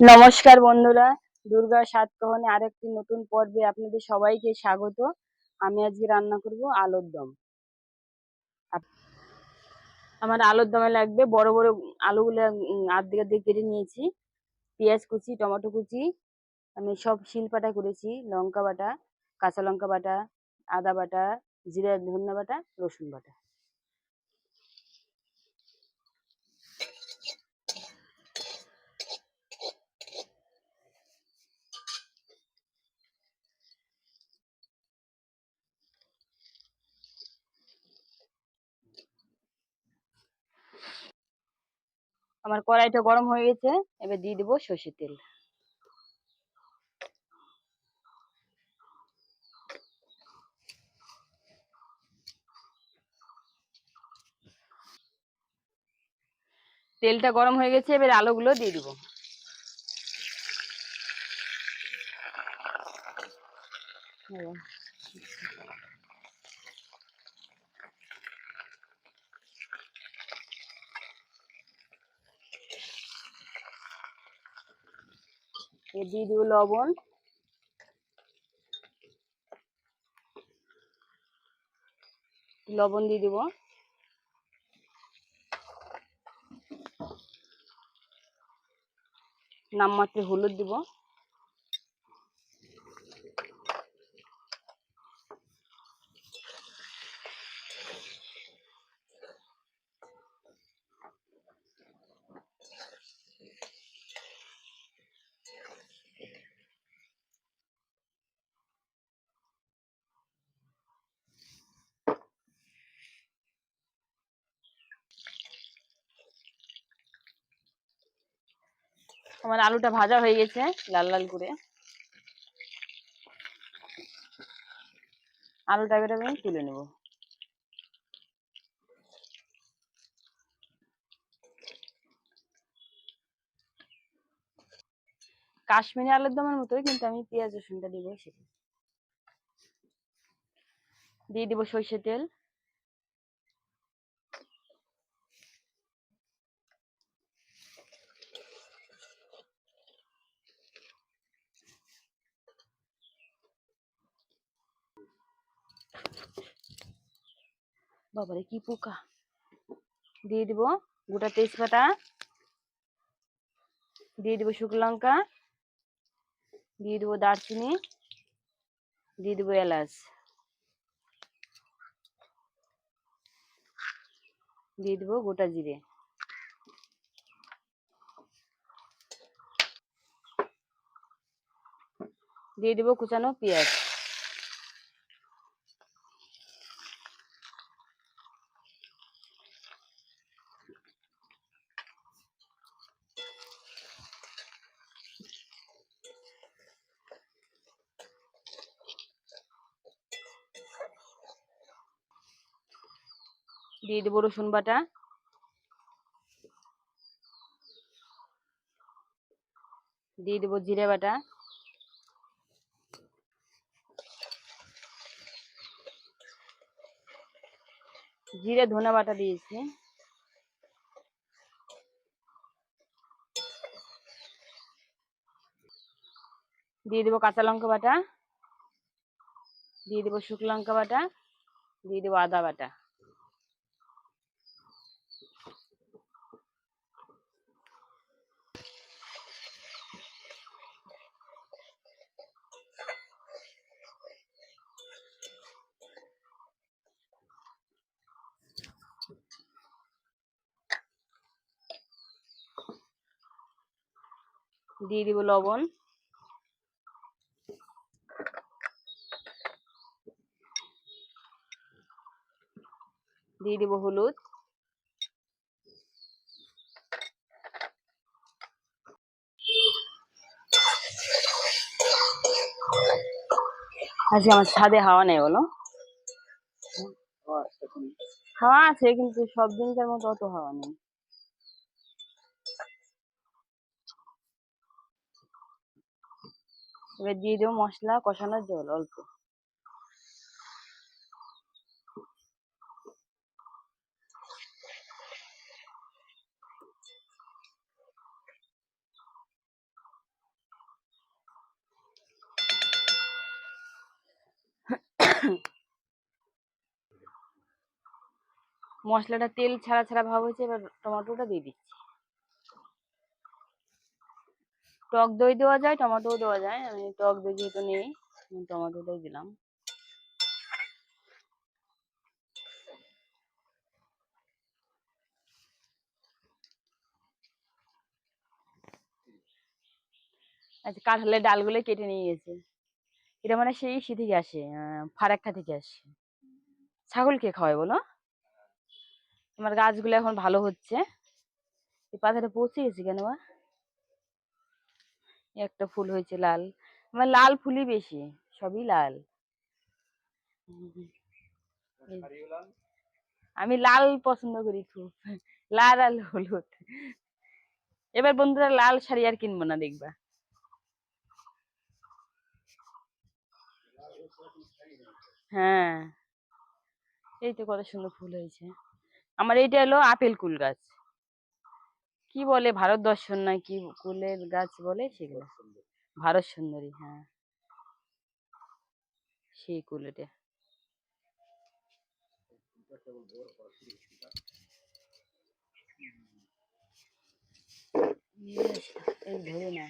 নমস্কার বন্ধুরা, দুর্গা সাতকহনে আরেকটি নতুন পর্বে আপনাদের সবাইকে স্বাগত। আমি আজকে রান্না করব আলুর দম। আমার আলুর দমে লাগবে বড় বড় আলুগুলো আর্ধেক আর্ধেক কেটে নিয়েছি। পেঁয়াজ কুচি, টমেটো কুচি, আমি সব শিলপাটা করেছি, লঙ্কা বাটা, কাঁচা লঙ্কা বাটা, আদা বাটা, জিরা, ধনিয়া বাটা, রসুন বাটা। আমার কড়াইটা গরম হয়ে গেছে, এবার দিয়ে দেবো সর্ষের তেল। তেলটা গরম হয়ে গেছে, এবার আলুগুলো দিয়ে দিব। এ দিয়ে দিব লবণ। লবণ দিয়ে দিব। নামমাত্র হলুদ দিব। আমার আলুটা ভাজা হয়ে গেছে, লাল লাল করে। আলুটা এবার আমি তুলে নেব। কাশ্মীরি আলুর দমের মতোই কিন্তু আমি পেঁয়াজ রসুনটা দিব সেটা দিয়ে দিব সর্ষের তেল। বাবারে, কি পোকা? দিয়ে দিব গোটা তেজপাতা, দিয়ে দিব শুকনো লঙ্কা, দিয়ে দিব দারচিনি, দিয়ে দিব এলাচ, দিয়ে দিব গোটা জিরে। দিয়ে দিব কুচানো পেঁয়াজ। দিয়ে দেবো রসুন বাটা। দিয়ে দেবো জিরে বাটা। জিরে ধনে বাটা দিয়েছি। দিয়ে দেবো কাঁচা লঙ্কা বাটা। দিয়ে দেবো শুকনো লঙ্কা বাটা। দিয়ে দেবো আদা বাটা। দিয়ে দিব লবণ। দিয়ে দিব হলুদ। আজকে আমার ছাদে হাওয়া নেই বলো। হাওয়া আছে কিন্তু সব দিনকার মতো অত হাওয়া নেই। এবার দিয়ে দেবো মশলা কষানোর জল অল্প। মশলাটা তেল ছাড়া ছাড়া ভাব হয়েছে, এবার টমেটোটা দিয়ে দিচ্ছি। টক দই দেওয়া যায়, টমেটোও দেওয়া যায়। আমি টক দই যেহেতু নেই টমেটোটাই দিলাম। আচ্ছা কাঁঠালের ডালগুলো কেটে নিয়ে গেছে। এটা মানে সেই ইসি থেকে আসে ফারাক্কা থেকে আসে। ছাগল ছাগলকে খাওয়াই বলো? তোমার গাছগুলো এখন ভালো হচ্ছে। এই পাতাটা পচে গেছে কেন বা? একটা ফুল হয়েছে লাল। আমার লাল ফুলই বেশি সবই লাল। আমি লাল পছন্দ করি খুব লাল আর হলুদ। এবার বন্ধুরা লাল শাড়ি আর কিনবো না দেখবা। হ্যাঁ এই তো কত সুন্দর ফুল হয়েছে। আমার এইটা হলো আপেল কুল গাছ। কি বলে ভারত দর্শন না কি কুলের গাছ বলে সেগুলো? ভারত সুন্দরী। হ্যাঁ। সেই কুল এটা। এই ধরে না।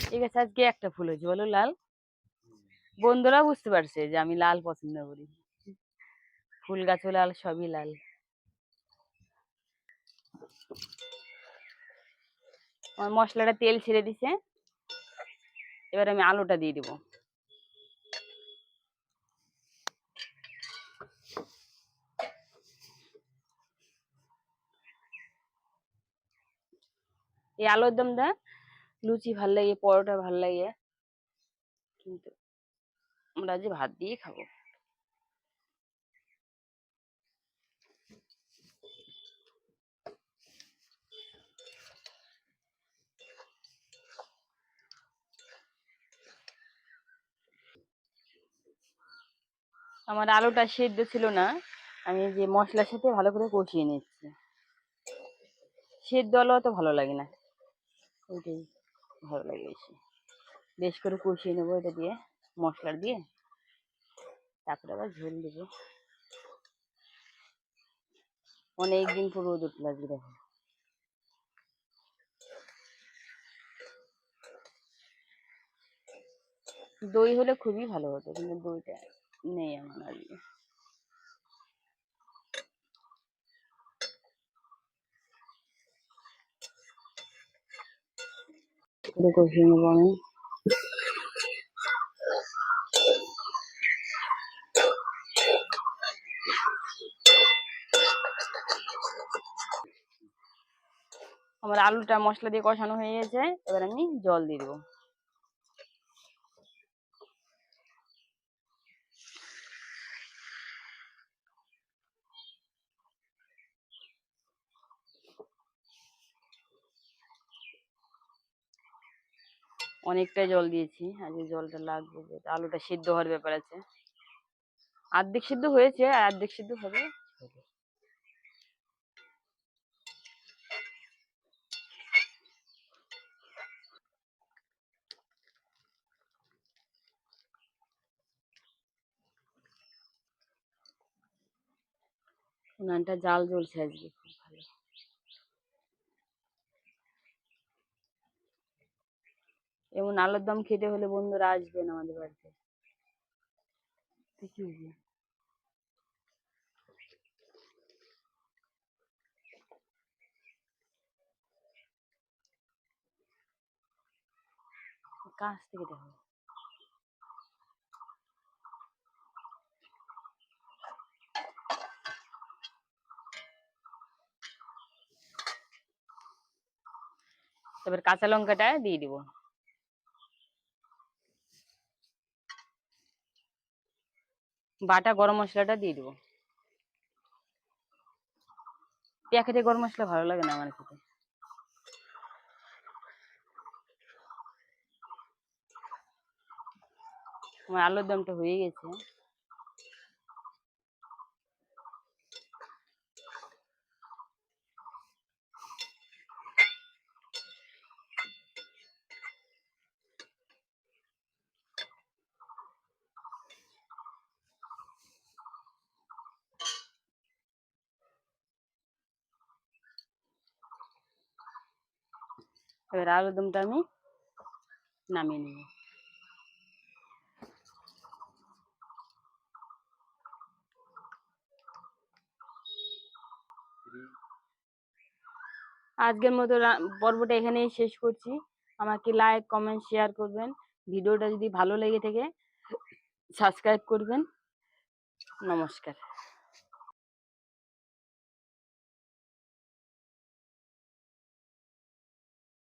ঠিক আছে আজকে একটা ফুল হয়েছে বলো লাল। বন্ধুরা বুঝতে পারছে যে আমি লাল পছন্দ করি। ফুল গাছও লাল, সবই লাল। আমার মশলাটা তেল ছেড়ে দিছে। এবার আমি আলুটা দিয়ে দিব। এই আলুর দমটা লুচি ভালো লাগে, পরোটা ভালো লাগে। কিন্তু আমরা আজ ভাত দিয়ে খাব। আমার আলুটা সেদ্ধ ছিল না, আমি যে মশলার সাথে ভালো করে কষিয়ে নিচ্ছি। সেদ্ধ আলু অত ভালো লাগে না ভালো লাগে বেশি। বেশ করে কষিয়ে নেব এটা দিয়ে। মশলা দিয়ে, তারপরে আবার ঝোল দেবো। অনেক দিন পর রোদ উঠল দেখো। দই হলে খুবই ভালো হতো, কিন্তু দইটা নেই আমার করে কষিয়ে নেব আমার আলুটা মশলা দিয়ে কষানো হয়ে গেছে। এবার আমি জল দিয়ে দেবো। অনেকটাই জল দিয়েছি। আজকে জলটা লাগবে আলুটা সিদ্ধ হওয়ার ব্যাপার আছে। অর্ধেক সিদ্ধ হয়েছে, আর অর্ধেক সিদ্ধ হবে উনানটা জাল জ্বলছে আজকে খুব ভালো। এমন আলুর দম খেতে হলে বন্ধুরা আসবেন আমাদের বাড়িতে। দেখি কাছ থেকে দেখো। এবার কাঁচা লঙ্কাটা দিয়ে দিব। বাটা গরম মশলাটা দিয়ে দিব। প্যাকেটে গরম মশলা ভালো লাগে না আমার খেতে। আমার আলুর দমটা হয়ে গেছে। এবার আলুরদমটা আমি নামিয়ে নেব। আজকের মতো পর্বটা এখানেই শেষ করছি। আমাকে লাইক কমেন্ট শেয়ার করবেন। ভিডিওটা যদি ভালো লেগে থাকে সাবস্ক্রাইব করবেন। নমস্কার।